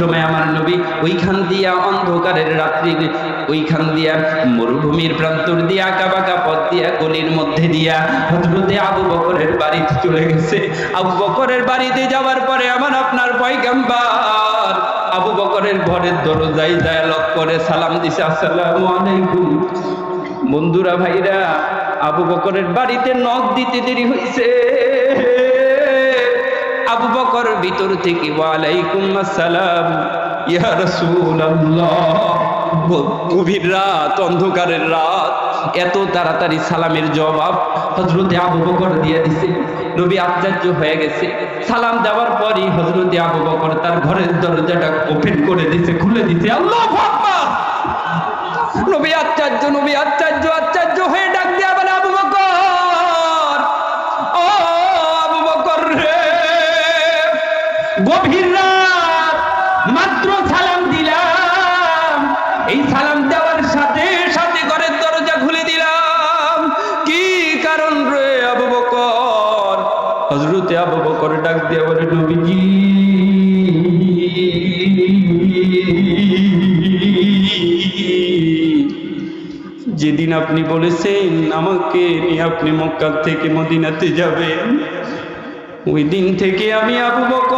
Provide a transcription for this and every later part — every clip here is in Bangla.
সময় আমার নবী ওইখান দিয়া অন্ধকারের রাত্রি, ওইখান দিয়া মরুভূমির প্রান্তর দিয়া আঁকা বাঁকা পথ দিয়া, গলির মধ্যে দিয়া হজরতে আবু বকরের বাড়িতে চলে গেছে। আবু বকরের বাড়িতে যাওয়ার পরে আমার আপনার পয়গাম্বার আবু বকরের ঘরের দরজায় যায়, লক করে সালাম দিছে, আসসালামু আলাইকুম। বন্ধুরা, ভাইরা, আবু বকরের বাড়িতে নখ দিতে দেরি হয়েছে আবু বকর ভিতর থেকে, ওয়ালাইকুম আসসালাম, ইয়া রাসূলুল্লাহ। গভীর রাত, অন্ধকারের রাত, এত তাড়াতাড়ি সালামের জবাব হজরতে আবু বকর দিয়ে দিছে। নবী আশ্চর্য হয়ে গেছে। সালাম দেওয়ার পরই হজরতে আবু বকর তার ঘরের দরজাটা ওপেন করে দিছে, খুলে দিছে, আল্লাহ আকবার। নবী আশ্চর্য নবী আশ্চর্য আশ্চর্য হয়ে যেদিন আপনি বলেছেন, আমাকে নিয়ে আপনি মক্কা থেকে মদিনাতে যাবেন। ওই দিন থেকে আমি আবু বক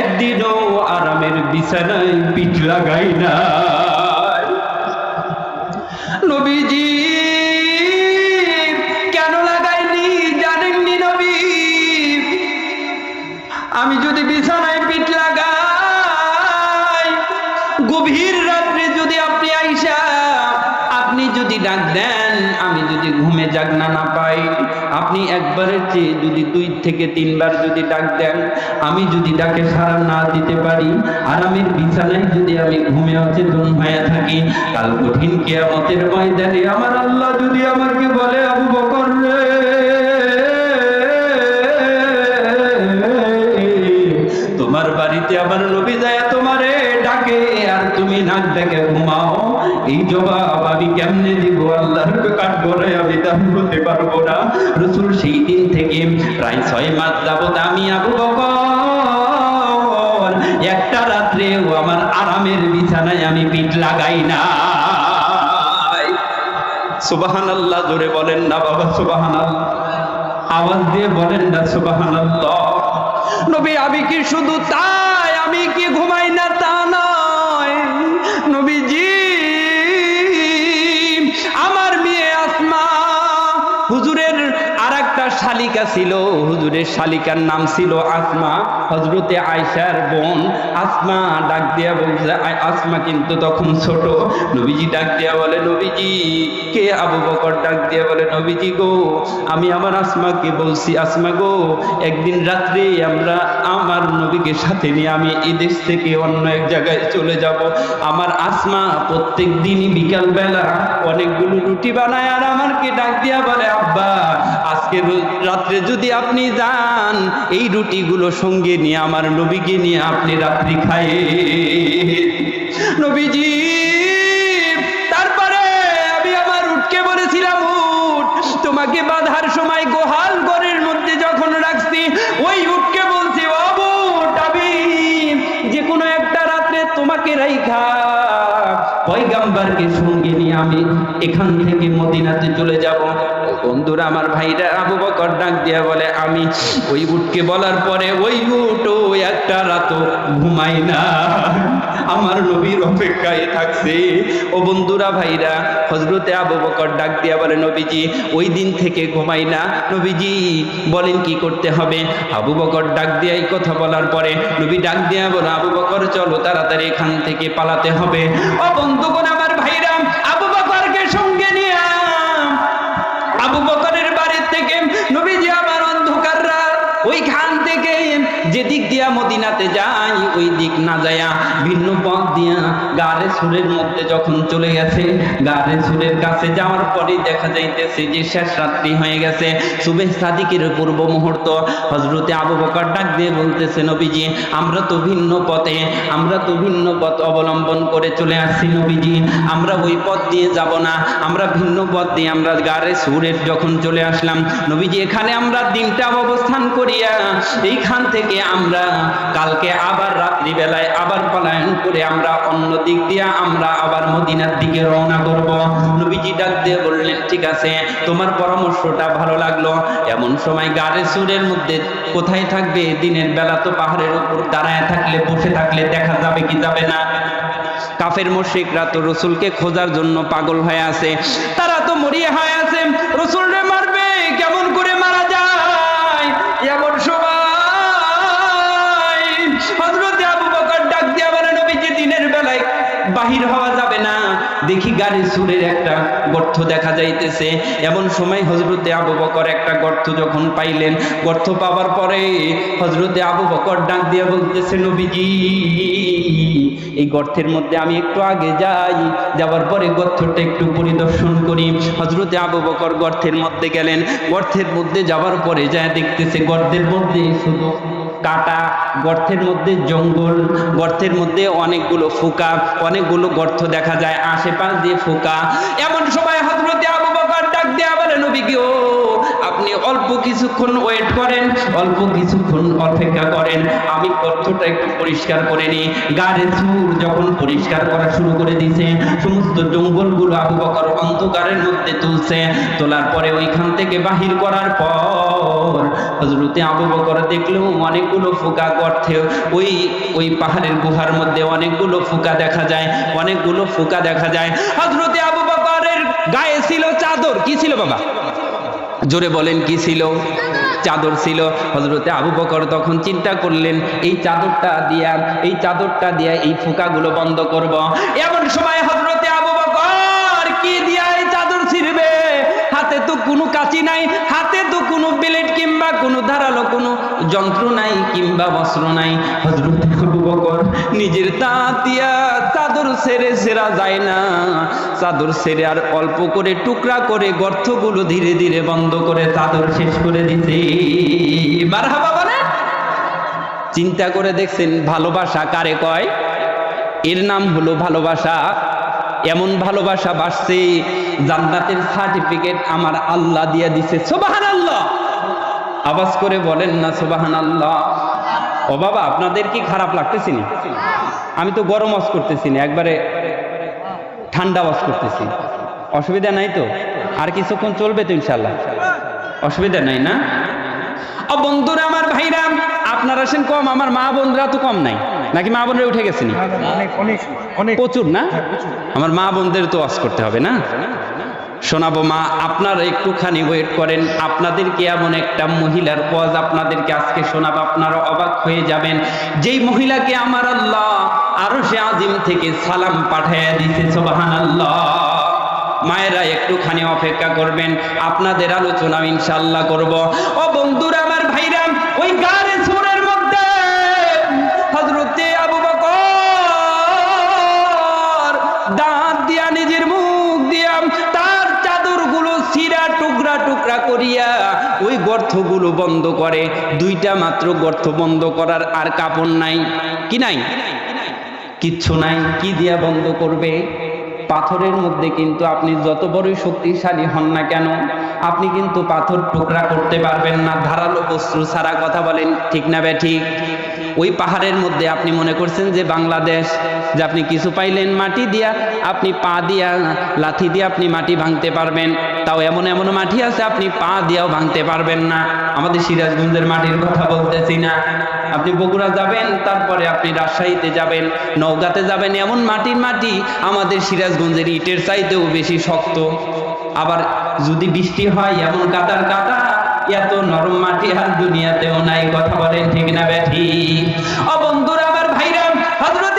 একদিনও আরামের বিছানায় পিঠ লাগাই না আপনি একবারের চেয়ে যদি দুই থেকে তিনবার যদি ডাক দেন, আমি যদি ডাকে সারা না দিতে পারি, আরামের বিছানায় যদি আমি ঘুমে অচেতন হয়ে থাকি, কাল কঠিন কেয়ামতের ময়দানে আমার আল্লাহ যদি আমাকে বলে, আবু বকর রে, তোমার বাড়িতে আমার নবী যায়, তোমারে ডাকে, আর তুমি নাক ডেকে ঘুমাও। এই জবাব আমি কেমনে দিব? আল্লাহর কাঠ রে আমি তা হতে পারব না। রসুল সেই দিন থেকে প্রায় ছয় মাস যাবত আমি আবু বকর, একটা রাত্রেও আমার আরামের বিছানায় আমি পিঠ লাগাই না সুবাহান আল্লাহ জোরে বলেন না বাবা সুবাহান আওয়াজ দিয়ে বলেন না সুবাহান নবী, আমি কি শুধু তাই? আমি কি ঘুমাই শালিকা ছিল, হুজুরের শালিকার নাম ছিল আসমা। হজরতে আয়সার বোন আসমা ডাক দিয়া বলছে আসমা কিন্তু তখন ছোট। নবীজি ডাক দিয়া বলে, নবীজি, কে আবু বকর? ডাক দিয়া বলে, নবীজি গো, আমি আমার আসমাকে বলছি, আসমা গো, একদিন রাত্রে আমরা আমার নবীকে সাথে নিয়ে আমি এই দেশ থেকে অন্য এক জায়গায় চলে যাব। আমার আসমা প্রত্যেক দিনই বিকাল বেলা অনেকগুলো রুটি বানায় আর আমারকে ডাক দিয়া বলে, আব্বা, আজকে রাত্রে যদি আপনি যান, এই রুটিগুলো সঙ্গে নিয়ে আমার নবীকে নিয়ে আপনি রাত্রি খায় নবীজি, তারপরে আমি আমার উঠকে বলেছিলাম, উঠ, তোমাকে বাঁধার সময় গোহাল ঘরের মধ্যে যখন রাখছি, ওই উঠকে বলছি উঠ আমি যে কোনো একটা রাত্রে তোমাকে রাইখা। পয়গাম্বারকে সঙ্গে নিয়ে আমি এখান থেকে মদিনাতে চলে যাব। বন্ধুরা, আমার ভাইরা আবু বকর ডাক দিয়া বলে, আমি ওই উটকে বলার পরে ওই উট একটা রাত ঘুমাই না। আমার নবীর অপেক্ষায় থাকছে। ও বন্ধুরা, ভাইরা হজরতে আবু বকর ডাক দিয়া বলে, নবীজি, ওই দিন থেকে ঘুমাই না। নবীজি বলেন, কি করতে হবে? আবু বকর ডাক দিয়া এই কথা বলার পরে নবী ডাক দিয়া বলে, আবু বকর, চলো তাড়াতাড়ি এখান থেকে পালাতে হবে। ও বন্ধুগণ, আমার ভাইরা যেদিক দিয়া মদিনাতে যাই, ওই দিক না যায়া ভিন্ন পথ দিয়া গাড়ে সুরের মধ্যে যখন চলে গেছে গাড়ে সুরের কাছে যাওয়ার পরে দেখা যাইতেছে যে শেষ রাত্রি হয়ে গেছে। সুবে সাদিকের পূর্ব মুহূর্ত। হজরতে আবু বকর ডাক দিয়ে বলতেছে, নবীজি, আমরা তো ভিন্ন পথে, আমরা তো ভিন্ন পথ অবলম্বন করে চলে আসছি নবীজি। আমরা ওই পথ দিয়ে যাব না, আমরা ভিন্ন পথ দিয়ে আমরা গাড়ে সুরের যখন চলে আসলাম, নবীজি, এখানে আমরা দিনটা অবস্থান করিয়া, এইখান থেকে আমরা কালকে আবার রাত্রিবেলায় আবার পলায়ন করে আমরা অন্য দিক দিয়ে আমরা আবার মদিনার দিকে রওনা করব। নবীজি ডাক দিয়ে বললেন, ঠিক আছে, তোমার পরামর্শটা ভালো লাগল। এমন সময় গাড়ে সুরের মধ্যে কোথায় থাকবে? দিনের বেলা তো পাহাড়ের উপর দাঁড়ায় থাকলে, বসে থাকলে দেখা যাবে কি যাবে না। কাফের মুশরিকরা তো রসুলকে খোঁজার জন্য পাগল হয়ে আছে। তারা তো মরিয়া হয়ে আছে। রসুলরে দেখি গাড়ি সুরের একটা গর্ত দেখা যাইতেছে। এমন সময় হজরতে আবু বকর একটা গর্ত যখন পাইলেন, গর্ত পাওয়ার পরে হজরতে আবু বকর ডাক দিয়া বলতেছে, নবীজি, এই গর্তের মধ্যে আমি একটু আগে যাই। যাওয়ার পরে গর্তটা একটু পরিদর্শন করি। হজরতে আবু বকর গর্তের মধ্যে গেলেন। গর্তের মধ্যে যাওয়ার পরে যা দেখতেছে গর্তের মধ্যে শুধু কাটা, গর্তের মধ্যে জঙ্গল, গর্তের মধ্যে অনেকগুলো ফুকা, অনেকগুলো গর্ত দেখা যায়, আশেপাশ দিয়ে ফুকা। এমন সময় হজরতে আবু বকর ডাক দেয়া বলে, নবী গো আপনি অল্প কিছুক্ষণ ওয়েট করেন, অল্প কিছুক্ষণ অপেক্ষা করেন। আমি গর্তটা একটু পরিষ্কার করে নিই। গাড়ে সুর যখন পরিষ্কার করা শুরু করে দিছে, সমস্ত জঙ্গলগুলো আবু বকর অন্ধকারের মধ্যে তুলছে। তোলার পরে ওইখান থেকে বাহির করার পর হজরতে আবু বকর দেখল অনেকগুলো ফুকা গর্তে, ওই ওই পাহাড়ের গুহার মধ্যে অনেকগুলো ফুকা দেখা যায়, অনেকগুলো ফুকা দেখা যায়। হজরতে আবু বকরের গায়ে ছিল চাদর। কি ছিল বাবা? জোরে বলেন, কি ছিল? চাদর ছিল। হজরতে আবু বকর তখন চিন্তা করলেন, এই চাদরটা দিয়া, এই চাদরটা দিয়া এই ফুকাগুলো বন্ধ করব। এমন সময় হজরতে আবু বকর, কি দিয়া এই চাদর ছিঁড়বে? হাতে তো কোনো কাঁচি নাই, হাতে তো কোনো ব্লেড কিংবা কোনো ধারালো কোনো যন্ত্র নাই কিংবা বস্ত্র নাই। হজরত বকর নিজের তাঁতিয়া চাদর সেরে সেরা যায় না। চাদর সেরে আর অল্প করে টুকরা করে গর্তগুলো ধীরে ধীরে বন্ধ করে চাদর শেষ করে দিতে চিন্তা করে দেখছেন ভালোবাসা কারে কয়? এর নাম হলো ভালোবাসা। এমন ভালোবাসা বাসছে, জান্নাতের সার্টিফিকেট আমার আল্লাহ দিয়ে দিছে। সোবাহান আল্লাহ আওয়াজ করে বলেন না সোবাহান আল্লাহ ও বাবা আপনাদের কি খারাপ লাগতেছি না? আমি তো গরম ওয়াজ করতেছি না একবারে ঠান্ডা ওয়াজ করতেছি। অসুবিধা নাই তো? আর কিছুক্ষণ চলবে তো ইনশাল্লাহ অসুবিধা নাই না? ও বন্ধুরা আমার ভাইরা আপনারা আসেন কম আমার মা বোনরা তো কম নাই। নাকি মা বোনরা উঠে গেছেনি প্রচুর না? আমার মা বোনদের তো ওয়াজ করতে হবে না? শোনাবো, মা, আপনারা একটুখানি ওয়েট করেন। আপনাদেরকে এমন একটা মহিলার পজ আপনাদেরকে আজকে শোনাবো। আপনারা অবাক হয়ে যাবেন। যেই মহিলাকে আমার আল্লাহ আরও সে আজিম থেকে সালাম পাঠাইয়া দিছে সোবাহান আল্লাহ মায়েরা একটুখানি অপেক্ষা করবেন। আপনাদের আলোচনা ইনশাল্লাহ করব। ও বন্ধুরা, আমার ভাইরা, ওই গাড়ি গর্তগুলো বন্ধ করে, দুইটা মাত্র গর্ত বন্ধ করার আর কাপড় নাই। কি নাই? কিচ্ছু নাই। কি দিয়া বন্ধ করবে? পাথরের মধ্যে কিন্তু আপনি যত বড়ই শক্তিশালী হন না কেন, আপনি কিন্তু পাথর টুকরা করতে পারবেন না। ধারালো বস্তু ছাড়া কথা বলেন ঠিক না বে ঠিক? ওই পাহাড়ের মধ্যে আপনি মনে করছেন যে বাংলাদেশ, যে আপনি কিছু পাইলেন মাটি দিয়া, আপনি পা দিয়া, লাথি দিয়ে আপনি মাটি ভাঙতে পারবেন। তাও এমন এমন মাটি আছে, আপনি পা দিয়াও ভাঙতে পারবেন না। আমাদের সিরাজগঞ্জের মাটির কথা বলতেছি না। আপনি বগুড়া যাবেন, তারপরে আপনি রাজশাহীতে যাবেন, নওগাঁতে যাবেন, এমন মাটির মাটি আমাদের সিরাজগঞ্জের ইটের চাইতেও বেশি শক্ত। আবার যদি বৃষ্টি হয়, এমন কাদার কাদা এত নরম মাটি আর দুনিয়াতেও নাই, কথা বলেন ঠিক না ব্যাঠি? ও বন্ধুরা, আমার ভাইরা হজরতে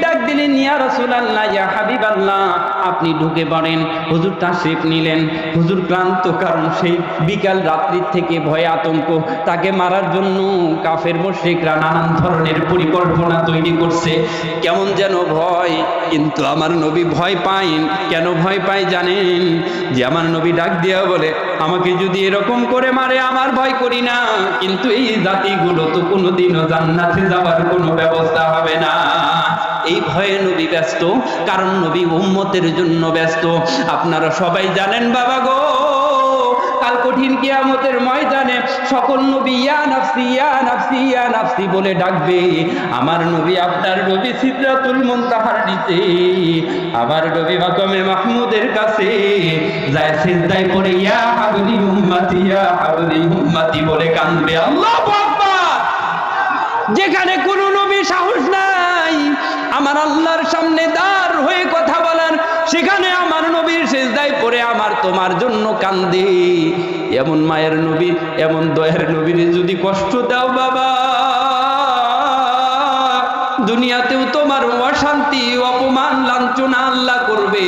ডাক দিলেন, ইয়া রাসূলুল্লাহ, ইয়া হাবিবাল্লাহ। আপনি ঢুকে পড়েন। হুজুর তাশরিফ নিলেন। হুজুর ক্লান্ত, কারণ সেই বিকাল রাত্রির থেকে ভয় আতঙ্ক। তাকে মারার জন্য কাফের মুশরিকরা নানান ধরনের পরিকল্পনা তৈরি করছে। কেমন যেন ভয়, কিন্তু আমার নবী ভয় পাইন। কেন ভয় পাই জানেন? যে আমার নবী ডাক দিয়া বলে আমাকে যদি এরকম করে মারে, আমার ভয় করি না। কিন্তু এই জাতিগুলো তো কোনোদিনও জান্নাতে যাওয়ার কোনো ব্যবস্থা হবে না। এই ভয়ে নবী ব্যস্ত, কারণ নবী উম্মতের জন্য ব্যস্ত। আপনারা সবাই জানেন বাবা গো। কাল কঠিন কিয়ামতের ময়দানে সকল নবী, ইয়া নাফসি ইয়া নাফসি ইয়া নাফসি বলে ডাকবে। আমার নবী আপনার নবী সিদরাতুল মুনতাহার নিচে। আমার নবী মাকামে মাহমুদের কাছে যায় সিজদায় পড়ে, ইয়া হাবলি উম্মতি, ইয়া হাবলি উম্মতি বলে কাঁদবে। আল্লাহু আকবার! যেখানে কোনো নবী সাহস নাই, আমার আল্লাহর সামনে দাঁড় হয়ে কথা বলার, সেখানে আমার নবীর সেজদায় পড়ে আমার তোমার জন্য কান্দি। এমন মায়ের নবী, এমন দয়ার নবীর যদি কষ্ট দাও বাবা। দুনিয়াতেও তোমার অশান্তি, অপমান, লাঞ্ছনা আল্লাহ করবে।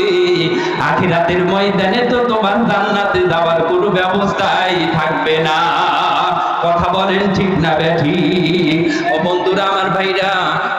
আখিরাতের ময়দানে তো তোমার জান্নাতে যাওয়ার কোনো ব্যবস্থাই থাকবে না। কথা বলেন ঠিক না ব্যাঠি? ও বন্ধুরা, আমার ভাইরা,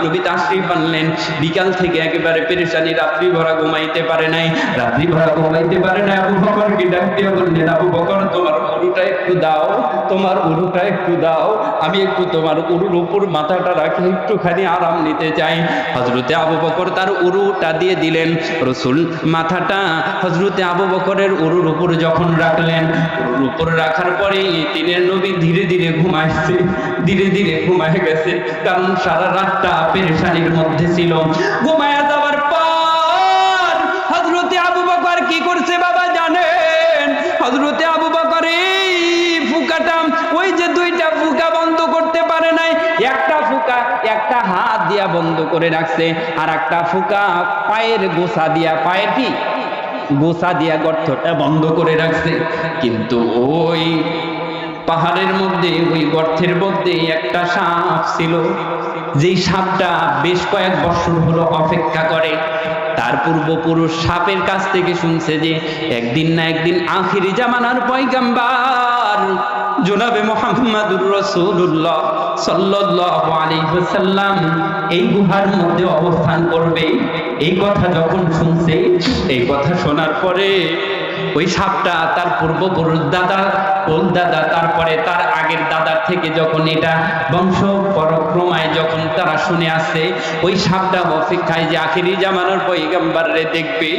নবী তাশরিফ আনলেন। বিকাল থেকে একেবারে পেরেশানি, রাত্রি ভরা ঘুমাইতে পারে নাই। রাত্রি ভরা ঘুমাইতে পারে না আবু বকরকে ডাক দিয়ে বললেন, আবু বকর, তোমার উরুটা একটু দাও, তোমার উরুটা একটু দাও। আমি একটু তোমার উরুর উপর মাথাটা রাখি, একটুখানি আরাম নিতে চাই। হজরতে আবু বকর তার উরুটা দিয়ে দিলেন। রসুল মাথাটা হজরতে আবু বকরের উরুর উপর যখন রাখলেন, উরুর উপর রাখার পরে তিনের নবী ধীরে ধীরে ঘুমাইছে ধীরে ধীরে ঘুমায় গেছে, কারণ সারা রাতটা পেরেশানির মধ্যে ছিল। ঘুমায়া যাওয়ার পর হজরতে আবু বকর কি করছে বাবা জানেন? হজরতে আবু বকর এই ফুকাটা, ওই যে দুইটা ফুকা বন্ধ করতে পারে নাই, একটা ফুকা একটা হাত দিয়া বন্ধ করে রাখছে, আর একটা ফুকা পায়ের গোসা দিয়া, পায়ের কি? গোসা দিয়া গর্তটা বন্ধ করে রাখছে। কিন্তু ওই পাহাড়ের মধ্যে, ওই গর্তের মধ্যে একটা সাপ ছিল। যেই সাপটা বেশ কয়েক বছর হলো অপেক্ষা করে। তার পূর্বপুরুষ সাপের কাছ থেকে শুনছে যে, একদিন না একদিন আখিরি জামানার পয়গাম্বার জোনাবে মোহাম্মদুর রসুল্লাহ সাল্লাল্লাহু আলাইহি এই গুহার মধ্যে অবস্থান করবে। এই কথা যখন শুনছে, এই কথা শোনার পরে ওই সাপটা তার পূর্বপুরুষ দাদা কোল দাদা তারপরে তার আগের দাদার থেকে যখন এটা বংশ পরক্রমায় যখন তারা শুনে আসছে ওই সাপটা অপেক্ষায় যে আখেরি জামানোর পৈগম্বারে দেখবে,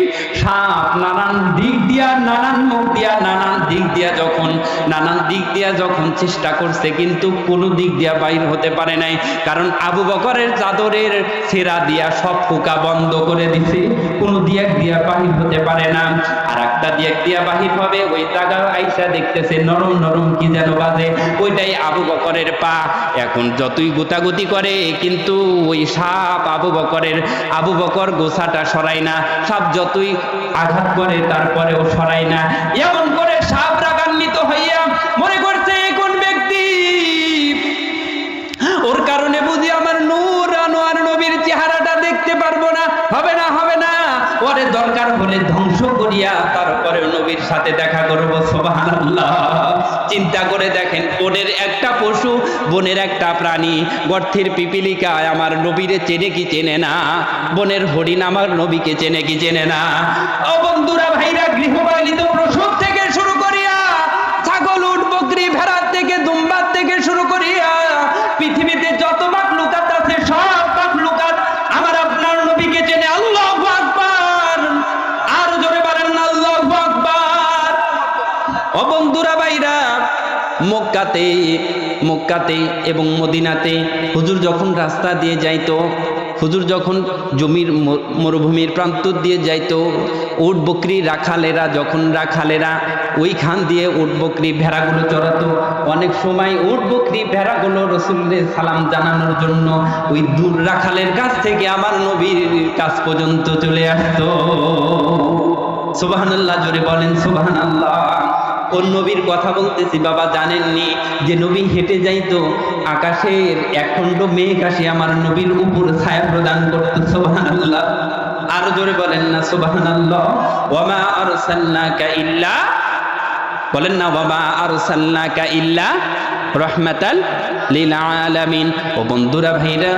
সাপ নানান দিক দিয়া, নানান মুখ দিয়া, নানান দিক দিয়া যখন, নানান দিক দিয়া যখন চেষ্টা করছে, কিন্তু কোনো দিক দিয়া বাইর হতে পারে নাই। কারণ আবু বকরের চাদরের ছেঁড়া দিয়া সব পোকা বন্ধ করে দিছে, কোনো দিয়াক দিয়া বাহির হতে পারে না। আর একটা দিয়াক দিয়া বাহির হবে, ওই জায়গা আইসা দেখতেছে নরম নরম কি যেন বাজে, ওইটাই আবু বকরের পা। এখন যতই গোতাগুতি করে, কিন্তু ওই সাপ আবু বকরের, আবু বকর গোসাটা সরায় না। সাপ যতই আঘাত করে, তারপরেও সরায় না। এমন করে সাপ রাগান্বিত হইয়া মনে করছে কোন ব্যক্তি? ওর কারণে বুঝি আমার নূর, আনোয়ার নবীর চেহারাটা দেখতে পারব না। হবে না হবে না। ওরে দরকার হলে ধ্বংস করিয়া তারপরে নবীর সাথে দেখা করব, সুবহানাল্লাহ। চিন্তা করে দেখেন, বনের একটা পশু, বনের একটা প্রাণী গর্থের পিপিলিকায় আমার নবীরে চেনে কি চেনে না? বনের হরিণ আমার নবীকে চেনে কি চেনে না? ও বন্ধুরা, ভাইরা, গৃহপালিত পশু মক্কাতে মক্কাতে এবং মদিনাতে হুজুর যখন রাস্তা দিয়ে যাইতো, হুজুর যখন জমির মরুভূমির প্রান্ত দিয়ে যাইতো, উট বকরি রাখালেরা যখন রাখালেরা ওইখান দিয়ে উট বকরি ভেড়াগুলো চড়াতো, অনেক সময় উট বকরি ভেড়াগুলো রসুলের সালাম জানানোর জন্য ওই দূর রাখালের কাছ থেকে আমার নবীর কাছ পর্যন্ত চলে আসতো। সুবহানাল্লাহ, জোরে বলেন সুবহানাল্লাহ। কোন নবীর কথা বলতেছি, বাবা জানেননি যে নবী হেঁটে যাইতো, আকাশের একখণ্ড মেঘ আসে আমার নবীর উপর ছায়া প্রদান করতো সোহান আল্লাহ আর জোরে বলেন না সোহান আল্লাহ বাবা আর ইল্লা বলেন না বাবা আরসালনাকা ইল্লা রহমাতাল লিল ও বন্ধুরা, ভাইরা,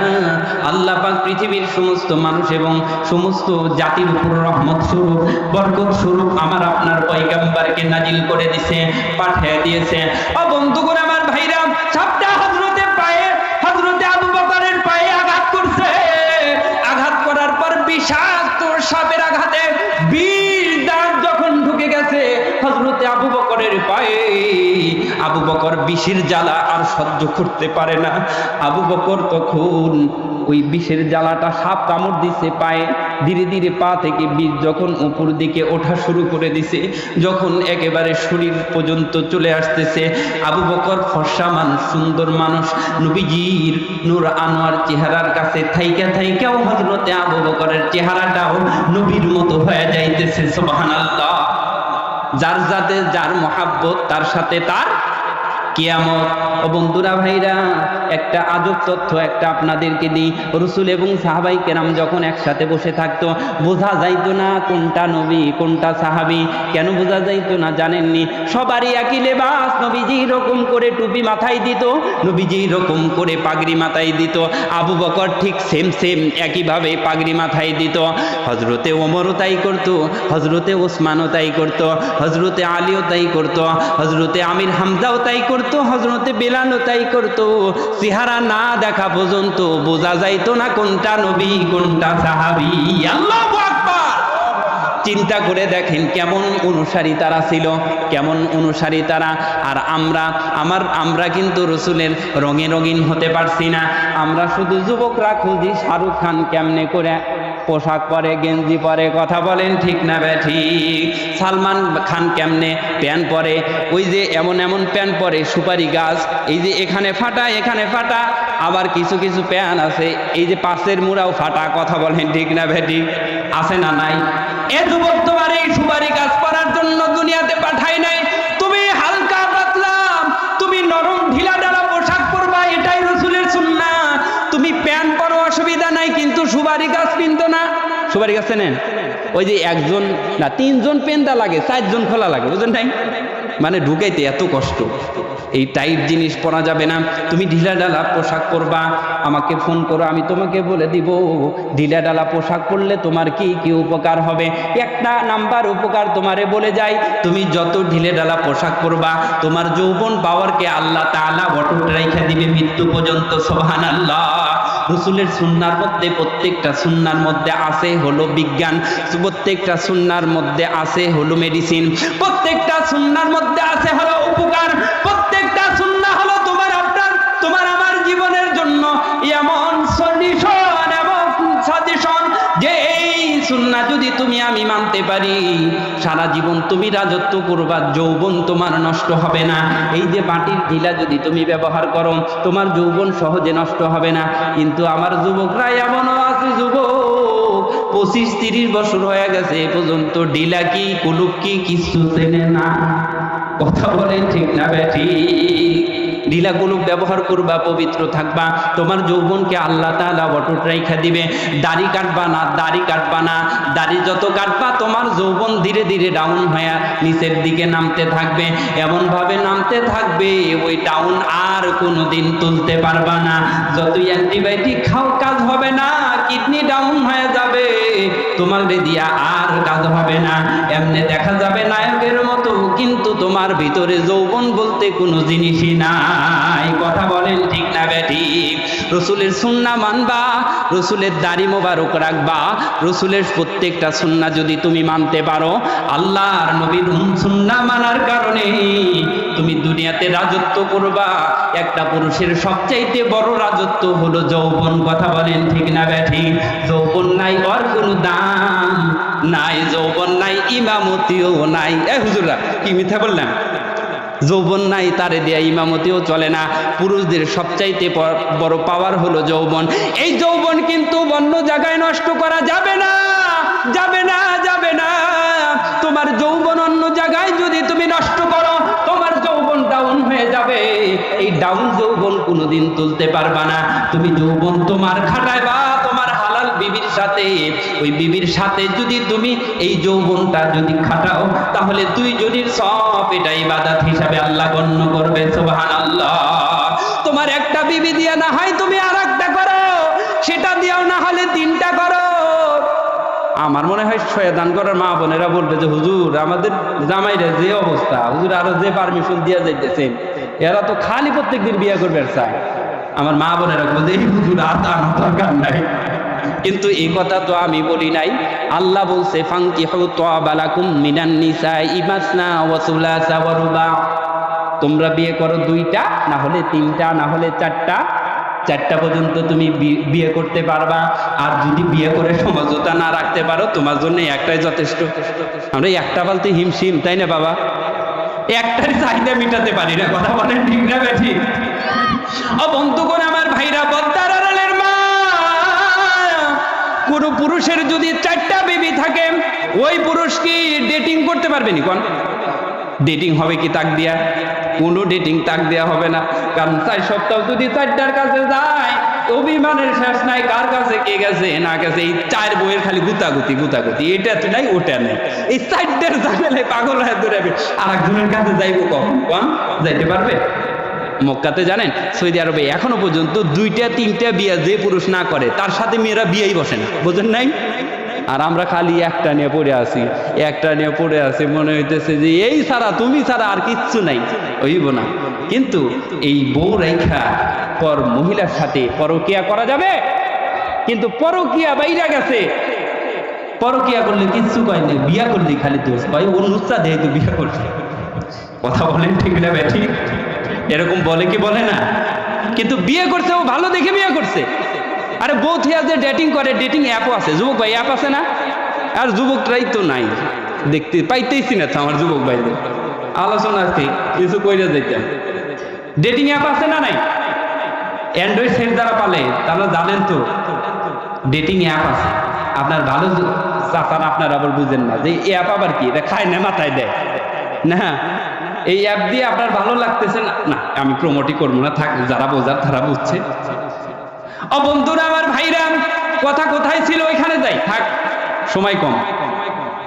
আল্লাহ পাক পৃথিবীর সমস্ত মানুষ এবং সমস্ত জাতির উপর রহমত স্বরূপ, বরকত স্বরূপ আমার আপনার পয়গাম্বারকে নাজিল করে দিছে, পাঠিয়ে দিয়েছে। ও বন্ধুগণ আমার ভাইরা সাপটা হযরতের পায়ে, হযরতে আবু বকরের পায়ে আঘাত করছে। আঘাত করার পর বিষাক্ত সাপের আঘাতে বিষ দাঁত যখন ঢুকে গেছে হজরতে আবু বকরের পায়ে আবু বকর বিষের জ্বালা আর সহ্য করতে পারে না। আবু বকর তখন ওই বিষের জ্বালাটা সাপ কামড় দিছে, পায়ে ধীরে ধীরে পা থেকে বিষ যখন উপর দিকে ওঠা শুরু করে দিছে, যখন একেবারে শরীর পর্যন্ত চলে আসতেছে। আবু বকর ফর্সা মানুষ সুন্দর মানুষ, নবীজির নূর আনোয়ার চেহারার কাছে থাইকা থাইকাও হজরতে আবু বকরের চেহারাটাও নবীর মতো হয়ে যাইতেছে, সুবহানাল্লাহ। যার যাদের যার মহাব্বত তার সাথে তার কিয়ামত। ও বন্ধুরা ভাইরা, একটা আজব তথ্য একটা আপনাদেরকে দিই। রসুল এবং সাহাবাই কেরাম যখন একসাথে বসে থাকতো, বোঝা যাইতো না কোনটা নবী, কোনটা সাহাবি। কেন বোঝা যাইতো না জানেননি? সবারই একই লেবাস, নবীজি রকম করে টুপি মাথায় দিত, নবীজি রকম করে পাগড়ি মাথায় দিত। আবু বকর ঠিক সেম সেম একইভাবে পাগড়ি মাথায় দিত। হজরতে ওমরও তাই করতো হজরতে ওসমানও তাই করতো হজরতে আলীও তাই করতো হজরতে আমির হামজাও তাই করতো। হজরতে বেলালও তাই করতো। চেহারা না দেখা পর্যন্ত বোঝা যাইতো না কোনটা নবী, কোনটা সাহাবি। আল্লাহু চিন্তা করে দেখেন কেমন অনুসারী তারা ছিল, কেমন অনুসারী তারা। আর আমরা, আমার, আমরা কিন্তু রসুলের রঙে রঙিন হতে পারছি না। আমরা শুধু যুবকরা খুঁজি শাহরুখ খান কেমনে করে পোশাক পরে, গেঞ্জি পরে, কথা বলেন ঠিক না ব্যাঠি সালমান খান কেমনে প্যান্ট পরে? ওই যে এমন এমন প্যান্ট পরে, সুপারি গাছ, এই যে এখানে ফাটা এখানে ফাটা, আবার কিছু কিছু প্যান আছে, এই যে পাশের মুড়াও ফাটা, কথা বলেন ঠিক না ভেটি আছে না নাই? এ যুবক তোমার এই সুপারি গাছ পরার জন্য দুনিয়াতে পাঠাই নাই? সুপারি গাছ নেন। ওই যে একজন, না, তিনজন পেনটা লাগে, চারজন খোলা লাগে বুঝলেন নাই? মানে ঢুকাইতে এত কষ্ট। এই টাইট জিনিস পরা যাবে না। তুমি ঢিলা ডালা পোশাক পরবা, আমাকে ফোন করো, আমি তোমাকে বলে দিব। ঢিলা ডালা পোশাক পরলে তোমার কি কি উপকার হবে? একটা নাম্বার উপকার তোমারে বলে যাই, তুমি যত ঢিলে ডালা পোশাক পরবা, তোমার যৌবন পাওয়ারকে আল্লাহ তাআলা অটুট রেখে দিবে মৃত্যু পর্যন্ত, সুবহানাল্লাহ। রসুলের সুন্নার মধ্যে প্রত্যেকটা সুন্নার মধ্যে আছে হলো বিজ্ঞান, প্রত্যেকটা সুন্নার মধ্যে আছে হলো মেডিসিন প্রত্যেকটা সুন্নার মধ্যে আছে হলো উপকার যদি তুমি আমি মানতে পারি, সারা জীবন তুমি রাজত্ব করবা, যৌবন তোমার নষ্ট হবে না। এই যে মাটির ঢিলা যদি তুমি ব্যবহার করো, তোমার যৌবন সহজে নষ্ট হবে না। কিন্তু আমার যুবকরা এমনও আছে, যুবক, পঁচিশ তিরিশ বছর হয়ে গেছে, এ পর্যন্ত ডিলা কি কুলুক কি, কিছু চেনে না। কথা বলেন ঠিক না বেটি ঢিলাগুলো ব্যবহার করবা, পবিত্র থাকবা। তোমার যৌবনকে আল্লাহ তাআলা অটুট রাইখা দিবে। দাড়ি কাটবা না, দাড়ি কাটবা না। দাড়ি যত কাটবা, তোমার যৌবন ধীরে ধীরে ডাউন হয়ে নিচের দিকে নামতে থাকবে। এমন ভাবে নামতে থাকবে, ওই ডাউন আর কোনোদিন তুলতে পারবা না। যতই অ্যান্টিবায়োটিক খাও, কাজ হবে না কিডনি ডাউন হয়ে যাবে। তোমার দিয়া আর কাজ হবে না। এমনি দেখা যাবে নায়কের মতো কিন্তু তোমার ভিতরে যৌবন বলতে কোনো জিনিসই নাই। কথা বলেন ঠিক না ব্যাটি রসুলের সুন্না মানবা, রসুলের দাড়ি মোবারক রাখবা, রসুলের প্রত্যেকটা সুন্না যদি তুমি মানতে পারো, আল্লাহর নবীর সুন্না মানার কারণে তুমি দুনিয়াতে রাজত্ব করবা। একটা পুরুষের সবচাইতে বড় রাজত্ব হলো যৌবন। কথা বলেন ঠিক না ব্যাঠি? যৌবন নাই ওর কোনো দাম নাই, যৌবন নাই, ইমামতিও নাই। এ হুজুরা কি মিথ্যা বললাম? যৌবন নাই, তারে দেয়া ইমামতিও চলে না। পুরুষদের সবচাইতে বড় পাওয়ার হলো যৌবন। এই যৌবন কিন্তু অন্য জায়গায় নষ্ট করা যাবে না। কোনোদিন তুলতে পারবা না। তুমি যৌবন তোমার খাটায় বা তোমার হালাল বিবির সাথে। ওই বিবির সাথে যদি তুমি এই যৌবনটা যদি খাটাও, তাহলে দুইজনের সব এটা ইবাদত হিসাবে আল্লাহ গণ্য করবে, সুবহানাল্লাহ। তোমার একটা বিবি দিয়া না হয় তুমি আর একটা করো, সেটা দিয়াও না হলে তিনটা করো। আমার মনে হয় শয়দান করার মা বোনেরা বলবে যে, হুজুর, আমাদের জামাইরা যে অবস্থা, হুজুর আরও যে পারমিশন দিয়া যাইতেছেন এরা তো খালি প্রত্যেকদিন বিয়ে করবে চায় আমার মা বোনেরা দরকার নাই। কিন্তু এই কথা তো আমি বলি নাই। আল্লাহ বলছে ফাঙ্কি তোমরা বিয়ে করো দুইটা, না হলে তিনটা, না হলে চারটা। চারটা পর্যন্ত তুমি বিয়ে করতে পারবা। আর যদি বিয়ে করে সমঝোতা না রাখতে পারো, তোমার জন্য একটাই যথেষ্ট। আমরা একটা বলতে হিমশিম, তাই না বাবা? একটার চাহিদা মিটাতে পারি না, কথা বলেন ঠিক না বেঠি? ও বন্ধু করে আমার ভাইরা বদ্দার আড়ালের মা, কোনো পুরুষের যদি চারটা বেবি থাকে, ওই পুরুষ কি ডেটিং করতে পারবে নি কোন? ডেটিং হবে কি তাক দিয়া? কোনো ডেটিং তাক দেয়া হবে না। কারণ চার সপ্তাহ যদি চারটার কাছে যায় অভিমানের শেষ নাই, কার কাছে কে গেছে, না গেছে, এই চার বইয়ের খালি গুতাগুতি গুতাগুতি, এটা তো নাই, ওটা নাই। এই চারটার জামেলে পাগল হয়ে দৌড়াবে আর একজনের কাছে যাইবো কখন কন যাইতে পারবে? মক্কাতে জানেন, সৌদি আরবে এখনও পর্যন্ত দুইটা, তিনটা বিয়া যে পুরুষ না করে, তার সাথে মেয়েরা বিয়েই বসে না, বোঝেন নাই? আর আমরা খালি একটা নিয়ে পড়ে আছি, একটা নিয়ে পড়ে আছি, মনে হইতেছে যে এই ছাড়া তুমি ছাড়া আর কিচ্ছু নাই। হইব না। কিন্তু এই বউ রেখা পর মহিলার সাথে পরকিয়া করা যাবে? কিন্তু পরকিয়া বাইরা গেছে। পরকিয়া করলে কিচ্ছু কয় না বিয়া করলে খালি দোষ কয়, ও নুসা দেয় তো বিয়া করছে। কথা বলেন ঠিক না ব্যাঠি এরকম বলে কি বলে না? কিন্তু বিয়ে করছে, ও ভালো দেখে বিয়ে করছে। আরে বউ থিয়া যে ডেটিং করে ডেটিং অ্যাপও আছে। যুবক ভাই অ্যাপ আছে না? আর যুবকরাই তো নাই। দেখতে, পাইতেইছি না তো আমার যুবক ভাইদের আলোচনা আছে কিছু কইরা যেতাম ডেটিং অ্যাপ আছে না নাই? অ্যান্ড্রয়েড সেট যারা পালে তারা জানেন তো ডেটিং অ্যাপ আছে। আপনার ভালো চাচান আপনার আবার বুঝেন না যে এই অ্যাপ আবার কি? এটা খায় না, মাথায় দেয়। না, এই অ্যাপ দিয়ে আপনার ভালো লাগতেছে না। না, আমি প্রমোটই করব না, থাক, যারা বোঝার তারা বুঝছে। ও বন্ধুরা, আমার ভাইরা, কথা কোথায় ছিল ওইখানে যাই? থাক, সময় কম।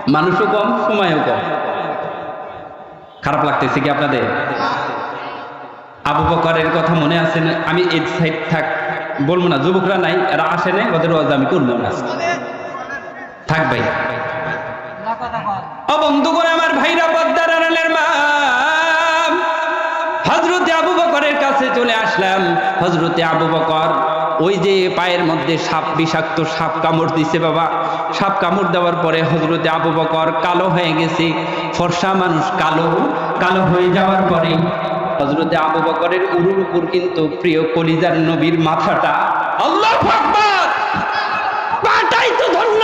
মানুষও কম, সময়ও কম। খারাপ লাগতেছে কি আপনাদের? আবু বকরের কথা মনে আছে না? আমি এই সাইড থাক, বলব না, যুবকরা নাই, এরা আসে নাই, ওদের ওয়াজ আমি করব না। থাক ভাই। ও বন্ধু করে আমার ভাইরা পদ্মার আড়ালের মা হজরতে আবু বকরের কাছে চলে আসলাম। হজরতে আবু বকর ওই যে পায়ের মধ্যে সাপ বিষাক্ত সাপ কামড় দিছে বাবা। সাপ কামড় দেওয়ার পরে হজরতে আবু বকর কালো হয়ে গেছে। ফর্সা মানুষ কালো কালো হয়ে যাওয়ার পরে হজরতে আবু বকরের উরুর উপর কিন্তু প্রিয় কলিজার নবীর মাথাটা, আল্লাহ পাটাই তো ধন্য